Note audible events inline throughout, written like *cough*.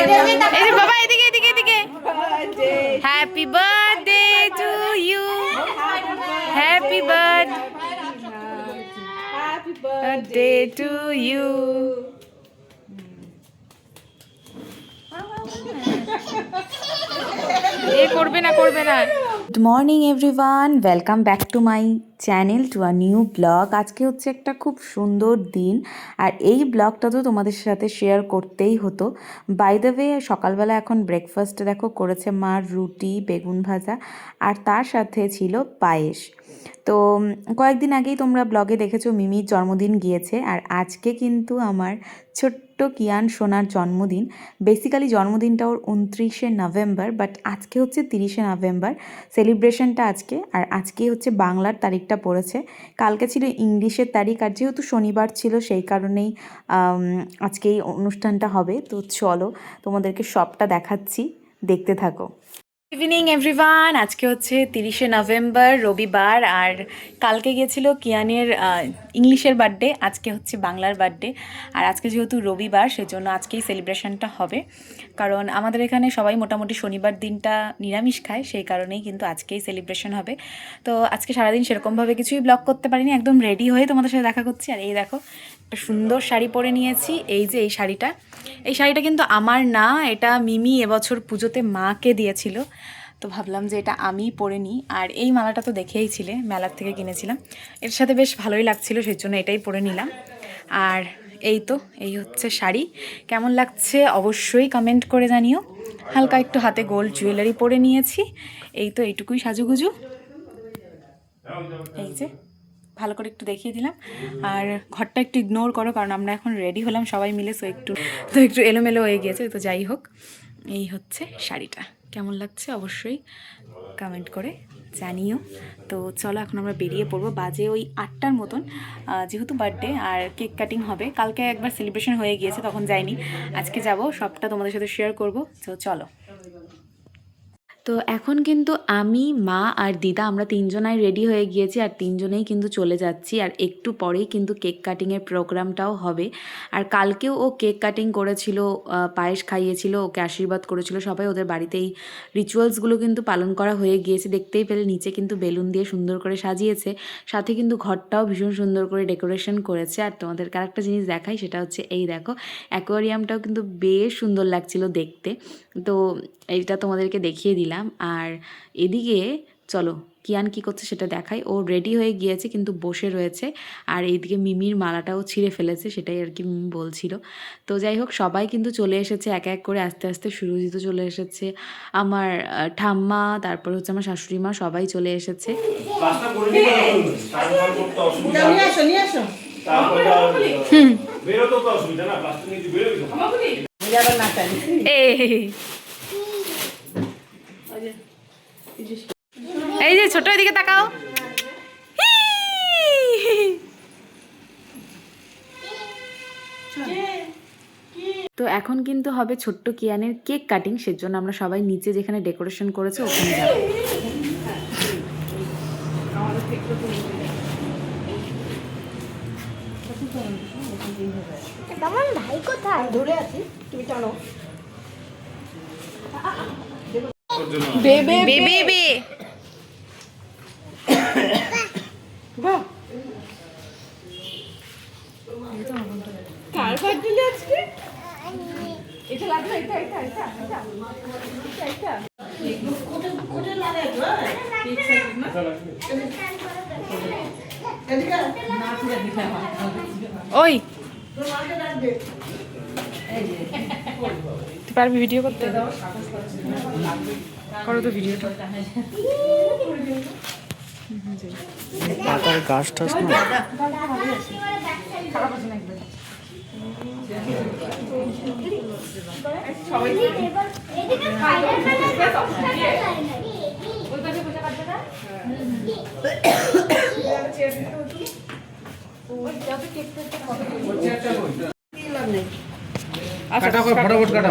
এই বাবা। এদিকে এদিকে এদিকে। Happy birthday to you happy birthday to you এ করবে না করবে না। Good morning everyone welcome back to my channel to a new blog আজকে হচ্ছে একটা খুব সুন্দর দিন, আর এই ব্লগটা তো তোমাদের সাথে শেয়ার করতেই হতো। বাই দ্য ওয়ে সকালবেলা এখন ব্রেকফাস্ট দেখো, করেছে মার রুটি, বেগুন ভাজা, আর তার সাথে ছিল পায়েস। তো কয়েকদিন আগেই তোমরা ব্লগে দেখেছ, মিমির জন্মদিন গিয়েছে, আর আজকে কিন্তু আমার ছোট্ট কিয়ান সোনার জন্মদিন। বেসিক্যালি জন্মদিনটা ওর উনত্রিশে নভেম্বর বাট আজকে হচ্ছে তিরিশে নভেম্বর সেলিব্রেশনটা আজকে, আর আজকে হচ্ছে বাংলার তারিখটা পড়েছে। কালকে ছিল ইংলিশের তারিখ, আর যেহেতু শনিবার ছিল, সেই কারণেই আজকে এই অনুষ্ঠানটা হবে। তো চলো তোমাদেরকে সবটা দেখাচ্ছি। দেখতে থাকো। ইভিনিং এভরিওয়ান আজকে হচ্ছে তিরিশে নভেম্বর, রবিবার, আর কালকে গেছিল কিয়ানের ইংলিশের বার্থডে আজকে হচ্ছে বাংলার বার্থডে আর আজকে যেহেতু রবিবার, সেজন্য আজকেই সেলিব্রেশনটা হবে। কারণ আমাদের এখানে সবাই মোটামুটি শনিবার দিনটা নিরামিষ খায়, সেই কারণেই কিন্তু আজকেই সেলিব্রেশন হবে। তো আজকে সারাদিন সেরকমভাবে কিছুই ব্লগ করতে পারিনি, একদম রেডি হয়ে তোমাদের সাথে দেখা করছি। আর এই দেখো সুন্দর শাড়ি পরে নিয়েছি, এই যে এই শাড়িটা। এই শাড়িটা কিন্তু আমার না, এটা মিমি এবছর পুজোতে মাকে দিয়েছিল। তো ভাবলাম যে এটা আমি পরে নিই। আর এই মালাটা তো দেখেই ছিলে, মেলার থেকে কিনেছিলাম। এর সাথে বেশ ভালোই লাগছিল সেই জন্য এটাই পরে নিলাম। আর এই তো, এই হচ্ছে শাড়ি। কেমন লাগছে অবশ্যই কমেন্ট করে জানিও। হালকা একটু হাতে গোল্ড জুয়েলারি পরে নিয়েছি। এই তো, এইটুকুই সাজুগুজু। এই যে। ভালো করে একটু দেখিয়ে দিলাম। আর ঘরটা একটু ইগনোর করো, কারণ আমরা এখন রেডি হলাম সবাই মিলে সো একটু, তো একটু এলোমেলো হয়ে গিয়েছে, তো যাই হোক। এই হচ্ছে শাড়িটা। কেমন লাগছে অবশ্যই কমেন্ট করে জানিও। তো চলো এখন আমরা বেরিয়ে পড়ব। বাজে ওই আটটার মতন যেহেতু বার্থডে আর কেক কাটিং হবে। কালকে একবার সেলিব্রেশন হয়ে গিয়েছে, তখন যাইনি। আজকে যাব, সবটা তোমাদের সাথে শেয়ার করব। তো চলো। তো এখন কিন্তু আমি, মা আর দিদা আমরা তিনজনাই রেডি হয়ে গিয়েছি আর তিনজনেই কিন্তু চলে যাচ্ছি। আর একটু পরেই কিন্তু কেক কাটিংয়ের প্রোগ্রামটাও হবে। আর কালকেও ও কেক কাটিং করেছিল পায়েস খাইয়েছিল, ওকে আশীর্বাদ করেছিল। সবাই ওদের বাড়িতেই রিচুয়ালসগুলো কিন্তু পালন করা হয়ে গিয়েছে। দেখতেই পেলে নিচে কিন্তু বেলুন দিয়ে সুন্দর করে সাজিয়েছে। সাথে কিন্তু ঘরটাও ভীষণ সুন্দর করে ডেকোরেশন করেছে। আর তোমাদেরকে আরেকটা জিনিস দেখাই, সেটা হচ্ছে এই দেখো অ্যাকোয়ারিয়ামটাও কিন্তু বেশ সুন্দর লাগছিল দেখতে। তো এইটা তোমাদেরকে দেখিয়ে দিলাম। আর এদিকে চলো কিয়ান কি করছে সেটা দেখাই ও রেডি হয়ে গিয়েছে কিন্তু বসে রয়েছে আর এইদিকে মিমির মালাটাও ছিঁড়ে ফেলেছে সেটাই আর কি মিমি বলছিল তো যাই হোক সবাই কিন্তু চলে এসেছে এক এক করে আস্তে আস্তে সুরজিত চলে এসেছে আমার ঠাম্মা তারপর হচ্ছে আমার শাশুড়ি মা সবাই চলে এসেছে ক্লাসটা এই যে ছোট এদিকে তাকাও। তো এখন কিন্তু হবে ছোট্ট কিয়ানের কেক কাটিং সেজন্য আমরা সবাই নিচে যেখানে ডেকোরেশন করেছে ওখানে যাব। ভাই কোথায়? ধরে আছি তুমি টানো। বেবে বে বাহ। কার বার্থডে আজকে? এটা লাগবে এটা এটা এটা এটা এটা। এটা এদিকে না পুরো দিতে ওই তুই পারবি ভিডিও করতে? করো তো ভিডিওটা পাতার গাছ টাছ না? কাটা ফটাফট কাটা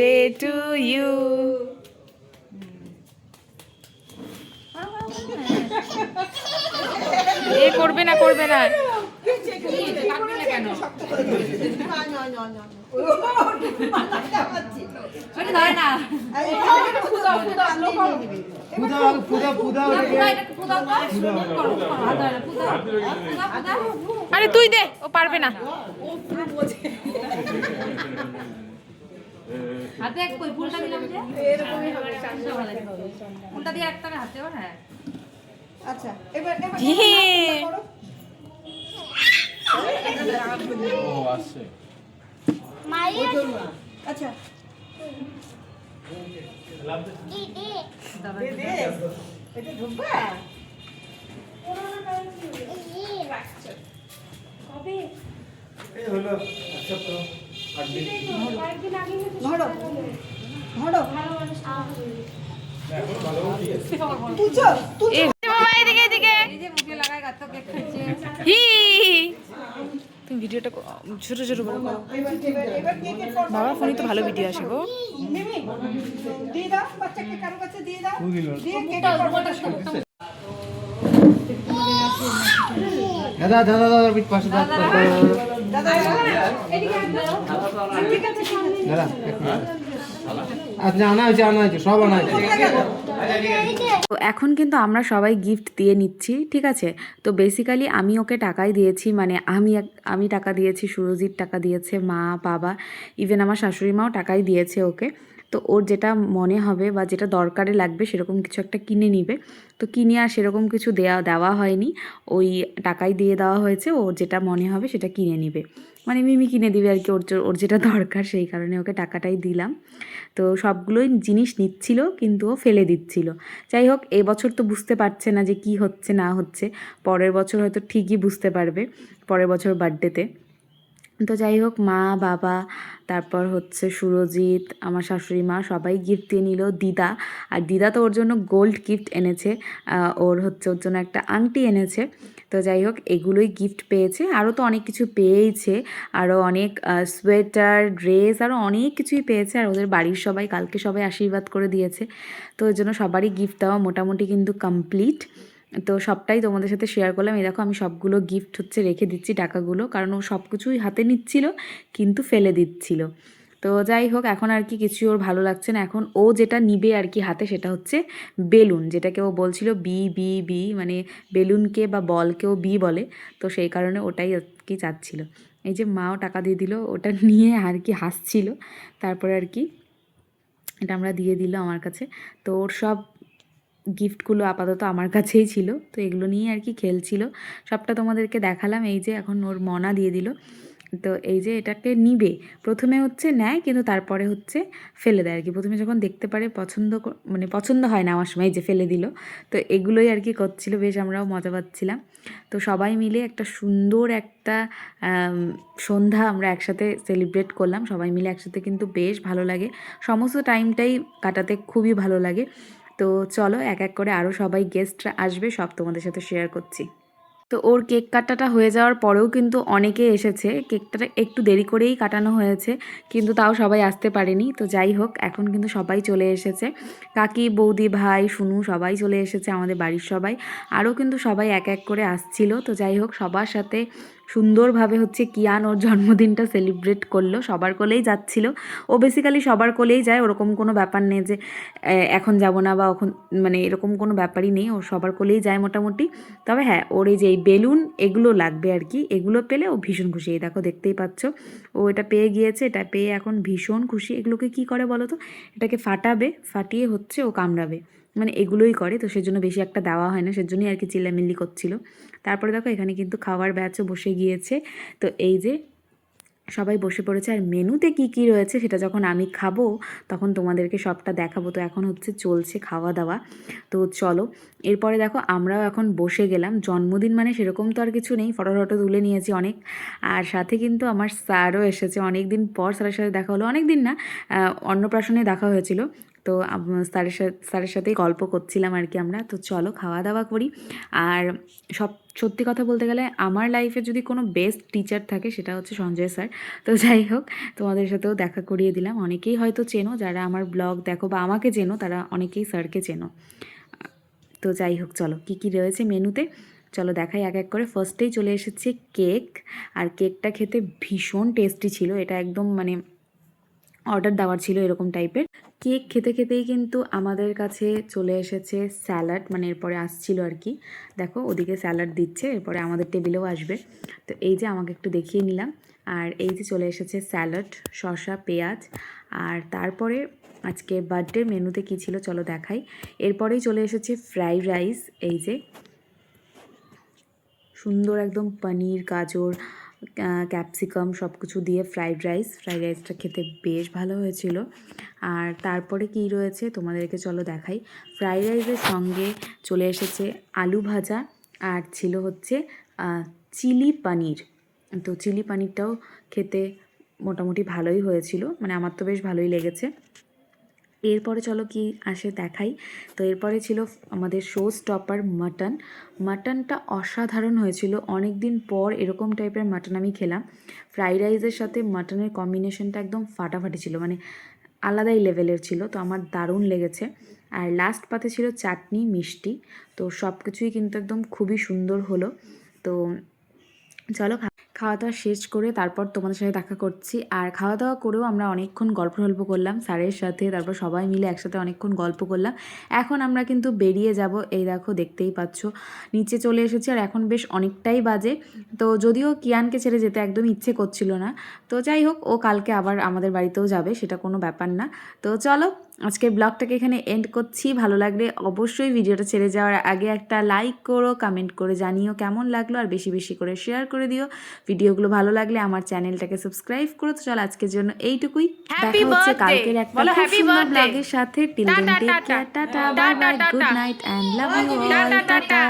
বার্থডে টু ইউ এ করবে না করবে না। আরে তুই দে ও পারবে না। *laughs* হাতে এক কই ফুলটা দিলাম যে? ফুলটা দিয়ে একটা হাতে ওর হ্যাঁ। আচ্ছা এবার এবার ও আসছে আচ্ছা। দিদি দে দে। এটা ঢুকবা কবে এই যে। মুখে হি। তুমি ভিডিওটা ছোট ছোট করো। পর বাবার ফোনে তো ভালো ভিডিও আসে গো। দাদা দাদা দাদা পাশে তো এখন কিন্তু আমরা সবাই গিফট দিয়ে নিচ্ছি, ঠিক আছে? তো বেসিক্যালি আমি ওকে টাকাই দিয়েছি মানে আমি আমি টাকা দিয়েছি, সুরজিৎ টাকা দিয়েছে, মা, বাবা ইভেন আমার শাশুড়ি মাও টাকাই দিয়েছে ওকে। তো ওর যেটা মনে হবে বা যেটা দরকারে লাগবে সেরকম কিছু একটা কিনে নিবে। তো কিনে আর সেরকম কিছু দেওয়া দেওয়া হয়নি। ওই টাকাই দিয়ে দেওয়া হয়েছে ওর যেটা মনে হবে সেটা কিনে নিবে। মানে মিমি কিনে দিবে আর কি, ওর ওর যেটা দরকার সেই কারণে ওকে টাকাটাই দিলাম। তো সবগুলোই জিনিস নিচ্ছিল, কিন্তু ও ফেলে দিচ্ছিল। যাই হোক এবছর তো বুঝতে পারছে না যে কি হচ্ছে, না হচ্ছে। পরের বছর হয়তো ঠিকই বুঝতে পারবে, পরের বছর বার্থডেতে তো যাই হোক, মা, বাবা, তারপর হচ্ছে সুরজিৎ, আমার শাশুড়ি মা সবাই গিফট দিয়ে নিল দিদা। আর দিদা তো ওর জন্য গোল্ড গিফট এনেছে। ওর হচ্ছে ওর জন্য একটা আংটি এনেছে। তো যাই হোক, এগুলোই গিফট পেয়েছে। আরও তো অনেক কিছু পেয়েইছে। আরও অনেক সোয়েটার ড্রেস আরও অনেক কিছুই পেয়েছে। আর ওদের বাড়ির সবাই, কালকে সবাই আশীর্বাদ করে দিয়েছে। তো ওই জন্য সবারই গিফট দেওয়া মোটামুটি কিন্তু কমপ্লিট তো সবটাই তোমাদের সাথে শেয়ার করলাম। এই দেখো, আমি সবগুলো গিফট হচ্ছে রেখে দিচ্ছি টাকাগুলো, কারণ ও সব কিছুই হাতে নিচ্ছিল, কিন্তু ফেলে দিচ্ছিল। তো যাই হোক, এখন আর কি কিছুই ওর ভালো লাগছে না। এখন ও যেটা নিবে আর কি হাতে, সেটা হচ্ছে বেলুন, যেটাকে ও বলছিল বি বি বি মানে বেলুনকে বা বলকেও বি বলে। তো সেই কারণে ওটাই আর কি চাচ্ছিল। এই যে মাও টাকা দিয়ে দিল, ওটা *laughs* নিয়ে আর কি হাসছিল। তারপরে আর কি এটা আমরা দিয়ে দিল আমার কাছে। তো ওর সব গিফটগুলো আপাতত আমার কাছেই ছিল। তো এগুলো নিয়ে আর কি খেলছিল। সবটা তোমাদেরকে দেখালাম। এই যে এখন ওর মনা দিয়ে দিল। তো এই যে এটাকে নিবে। প্রথমে হচ্ছে নেয়, কিন্তু তারপরে হচ্ছে ফেলে দেয় আর কি। প্রথমে যখন দেখতে পারে পছন্দ মানে পছন্দ হয় না আমার সময় এই যে ফেলে দিল। তো এগুলোই আর কি করছিল। বেশ আমরাও মজা পাচ্ছিলাম। তো সবাই মিলে একটা সুন্দর একটা সন্ধ্যা আমরা একসাথে সেলিব্রেট করলাম। সবাই মিলে একসাথে কিন্তু বেশ ভালো লাগে। সমস্ত টাইমটাই কাটাতে খুবই ভালো লাগে। তো চলো এক এক করে আরও সবাই গেস্টরা আসবে, সব তোমাদের সাথে শেয়ার করছি। তো ওর কেক কাটাটা হয়ে যাওয়ার পরেও কিন্তু অনেকে এসেছে কেকটা একটু দেরি করেই কাটানো হয়েছে, কিন্তু তাও সবাই আসতে পারেনি। তো যাই হোক, এখন কিন্তু সবাই চলে এসেছে। কাকি, বৌদি, ভাই শুনু সবাই চলে এসেছে আমাদের বাড়ির সবাই। আরও কিন্তু সবাই এক এক করে আসছিল। তো যাই হোক, সবার সাথে সুন্দরভাবে হচ্ছে কিয়ান ওর জন্মদিনটা সেলিব্রেট করল, সবার কোলেই যাচ্ছিল। ও বেসিক্যালি সবার কোলেই যায়, ওরকম কোনো ব্যাপার নেই যে এখন যাব না বা এখন মানে এরকম কোনো ব্যাপারই নেই, ও সবার কোলেই যায় মোটামুটি। তবে হ্যাঁ ওর এই যে এই বেলুন, এগুলো লাগবে আর কি, এগুলো পেলে ও ভীষণ খুশি। এই দেখো, দেখতেই পাচ্ছ। ও এটা পেয়ে গিয়েছে, এটা পেয়ে এখন ভীষণ খুশি। এগুলোকে কি করে বলো তো? এটাকে ফাটাবে, ফাটিয়ে হচ্ছে ও কামড়াবে। মানে এগুলোই করে, তো সেজন্য বেশি একটা দেওয়া হয় না, সেজন্যই আর কি চিল্লামিল্লি করছিল। তারপরে দেখো এখানে কিন্তু খাওয়ার ব্যাচও বসে গিয়েছে। তো এই যে সবাই বসে পড়েছে, আর মেনুতে কি কি রয়েছে সেটা যখন আমি খাব, তখন তোমাদেরকে সবটা দেখাবো। তো এখন হচ্ছে চলছে খাওয়া দাওয়া তো চলো, এরপরে দেখো আমরাও এখন বসে গেলাম। জন্মদিন মানে সেরকম তো আর কিছু নেই, ফটো ফটো তুলে নিয়েছি অনেক। আর সাথে কিন্তু আমার স্যারও এসেছে। অনেক দিন পর স্যারের সাথে দেখা হলো অনেক দিন না অন্নপ্রাশনে দেখা হয়েছিল। তো স্যারের সাথে, স্যারের সাথেই গল্প করছিলাম আর কি আমরা। তো চলো খাওয়া দাওয়া করি। আর সব, সত্যি কথা বলতে গেলে আমার লাইফে যদি কোনো বেস্ট টিচার থাকে সেটা হচ্ছে সঞ্জয় স্যার। তো যাই হোক, তোমাদের সাথেও দেখা করিয়ে দিলাম। অনেকেই হয়তো চেনো, যারা আমার ব্লগ দেখো বা আমাকে চেনো, তারা অনেকেই স্যারকে চেনো। তো যাই হোক, চলো কি কি রয়েছে মেনুতে? চলো দেখাই এক এক করে। ফার্স্টেই চলে এসেছে কেক আর কেকটা খেতে ভীষণ টেস্টি ছিল। এটা একদম মানে অর্ডার দেওয়ার ছিল এরকম টাইপের কেক খেতে খেতেই কিন্তু আমাদের কাছে চলে এসেছে স্যালাড মানে এরপরে আসছিল আর কি। দেখো, ওদিকে স্যালাড দিচ্ছে, এরপরে আমাদের টেবিলেও আসবে। তো এই যে আমাকে একটু দেখিয়ে নিলাম। আর এই যে চলে এসেছে স্যালাড শসা, পেঁয়াজ। আর তারপরে আজকে বার্থডে মেনুতে কী ছিল চলো দেখাই। এরপরেই চলে এসেছে ফ্রাইড রাইস এই যে। সুন্দর একদম পনির, গাজর ক্যাপসিকাম সব কিছু দিয়ে ফ্রাইড রাইস ফ্রাইড রাইসটা খেতে বেশ ভালো হয়েছিল। আর তারপরে কি রয়েছে তোমাদেরকে চলো দেখাই। ফ্রাইড রাইসের সঙ্গে চলে এসেছে আলু ভাজা আর ছিল হচ্ছে চিলি পানির তো চিলি পানিরটাও খেতে মোটামুটি ভালোই হয়েছিল মানে আমার তো বেশ ভালোই লেগেছে। এরপরে চলো কি আসে দেখাই। তো এরপরে ছিল আমাদের শো স্টপার মাটন মাটনটা অসাধারণ হয়েছিল। অনেক দিন পর এরকম টাইপের মাটন আমি খেলাম। ফ্রাইড রাইসের সাথে মাটনের কম্বিনেশনটা একদম ফাটাফাটি ছিল মানে আলাদাই লেভেলের ছিল। তো আমার দারুণ লেগেছে। আর লাস্ট পাতে ছিল চাটনি, মিষ্টি। তো সব কিছুই কিন্তু একদম খুবই সুন্দর হলো। তো চলো খাওয়া দাওয়া শেষ করে তারপর তোমাদের সাথে দেখা করছি। আর খাওয়া দাওয়া করেও আমরা অনেকক্ষণ গল্প টল্প করলাম, স্যারের সাথে, তারপর সবাই মিলে একসাথে অনেকক্ষণ গল্প করলাম। এখন আমরা কিন্তু বেরিয়ে যাব, এই দেখো দেখতেই পাচ্ছ। নিচে চলে এসেছি আর এখন বেশ অনেকটাই বাজে। তো যদিও কিয়ানকে ছেড়ে যেতে একদম ইচ্ছে করছিল না। তো যাই হোক, ও কালকে আবার আমাদের বাড়িতেও যাবে, সেটা কোনো ব্যাপার না। তো চলো আজকের ব্লগটাকে এখানে এন্ড করছি। ভালো লাগলে অবশ্যই ভিডিওটা ছেড়ে যাওয়ার আগে একটা লাইক করো কমেন্ট করে জানিও কেমন লাগল আর বেশি বেশি করে শেয়ার করে দিও। ভিডিওগুলো ভালো লাগলে আমার চ্যানেলটাকে সাবস্ক্রাইব করো। তো চলো আজকের জন্য এইটুকুই। দেখা হচ্ছে কালকের একটা খুব সুন্দর ব্লগের সাথে। Till then take care tata bye bye good night and love you all tata